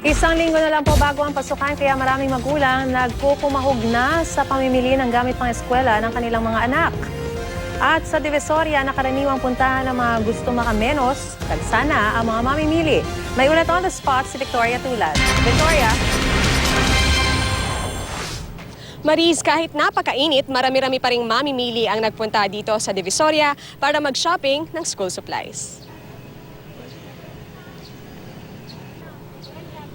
Isang linggo na lang po bago ang pasukan kaya maraming magulang nagkukumahog na sa pamimili ng gamit pang eskwela ng kanilang mga anak. At sa Divisoria, nakaraniwang puntahan ng mga gusto makamenos, kagsana ang mga mamimili. May ulat on the spot si Victoria Tulad. Victoria? Maris, kahit napakainit, marami-rami pa ring mamimili ang nagpunta dito sa Divisoria para mag-shopping ng school supplies.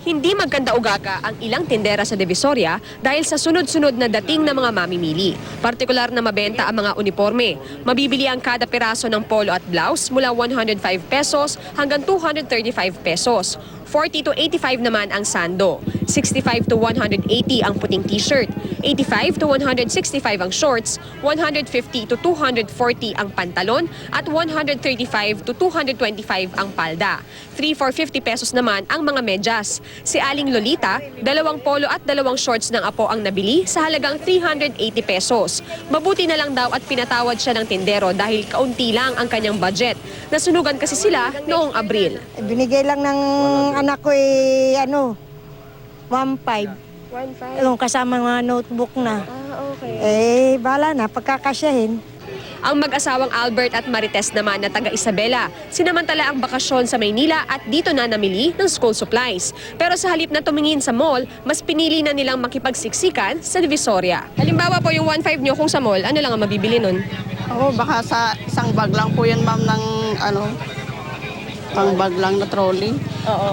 Hindi magkanda ugaka ang ilang tindera sa Divisoria dahil sa sunod-sunod na dating ng mga mamimili. Partikular na mabenta ang mga uniforme. Mabibili ang kada piraso ng polo at blouse mula 105 pesos hanggang 235 pesos. 40 to 85 naman ang sando. 65 to 180 ang puting t-shirt. 85 to 165 ang shorts. 150 to 240 ang pantalon. At 135 to 225 ang palda. 3 for 50 pesos naman ang mga medyas. Si Aling Lolita, dalawang polo at dalawang shorts ng apo ang nabili sa halagang 380 pesos. Mabuti na lang daw at pinatawad siya ng tindero dahil kaunti lang ang kanyang budget. Nasunugan kasi sila noong Abril. Binigay lang ng anak ko eh, ano, 1.5. 1.5? Yung kasama mga notebook na. Ah, okay. Eh, bala na, pagkakasyahin. Ang mag-asawang Albert at Marites naman na taga Isabela, sinamantala ang bakasyon sa Maynila at dito na namili ng school supplies. Pero sa halip na tumingin sa mall, mas pinili na nilang makipagsiksikan sa Divisoria. Halimbawa po yung 1.5 nyo kung sa mall, ano lang ang mabibili nun? Oo, baka sa isang bag lang po yan, ma'am, ng ano, pang bag lang na trolley. Oo.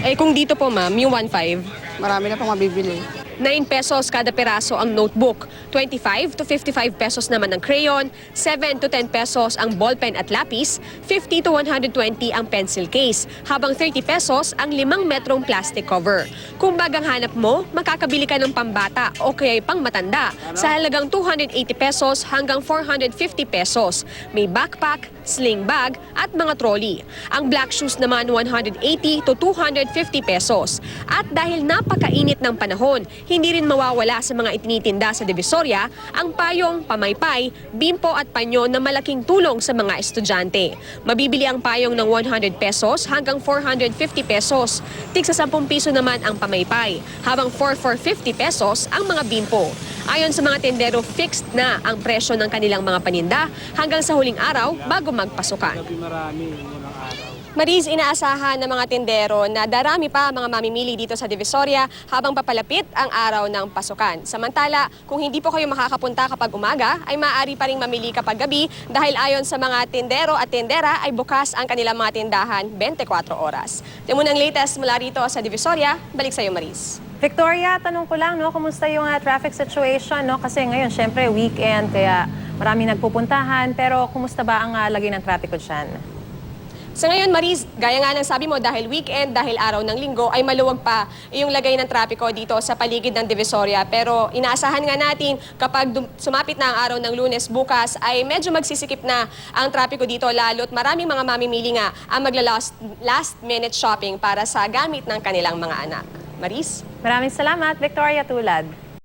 Eh kung dito po ma'am, yung 1.5, Marami na pong mabibili. 9 pesos kada peraso ang notebook, 25 to 55 pesos naman ang crayon, 7 to 10 pesos ang ballpen at lapis, 50 to 120 ang pencil case, habang 30 pesos ang 5 metrong plastic cover. Kung bagang hanap mo, makakabili ka ng pambata o kaya pang matanda sa halagang 280 pesos hanggang 450 pesos. May backpack, sling bag at mga trolley. Ang black shoes naman 180 to 250 pesos. At dahil napakainit ng panahon, hindi rin mawawala sa mga itinitinda sa Divisoria ang payong, pamaypay, bimpo at panyo na malaking tulong sa mga estudyante. Mabibili ang payong ng 100 pesos hanggang 450 pesos. Tig sa 10 piso naman ang pamaypay, habang 4 for 50 pesos ang mga bimpo. Ayon sa mga tendero, fixed na ang presyo ng kanilang mga paninda hanggang sa huling araw bago magpasukan. Maris, inaasahan ng mga tindero na darami pa mga mamimili dito sa Divisoria habang papalapit ang araw ng pasukan. Samantala, kung hindi po kayo makakapunta kapag umaga, ay maaari pa rin mamili kapag gabi dahil ayon sa mga tindero at tindera ay bukas ang kanilang mga tindahan 24 oras. Ito muna ang latest mula rito sa Divisoria. Balik sa iyo, Maris. Victoria, tanong ko lang, no, kumusta yung ah, traffic situation? No? Kasi ngayon, syempre, weekend, kaya marami nagpupuntahan. Pero kumusta ba ang ah, lagay ng traffic dyan? Sa ngayon, Maris, gaya nga ng sabi mo, dahil weekend, dahil araw ng linggo, ay maluwag pa yung lagay ng trapiko dito sa paligid ng Divisoria. Pero inaasahan nga natin, kapag sumapit na ang araw ng lunes bukas, ay medyo magsisikip na ang trapiko dito, lalo't maraming mga mamimili nga ang magla-last last minute shopping para sa gamit ng kanilang mga anak. Maris? Maraming salamat, Victoria Tulad.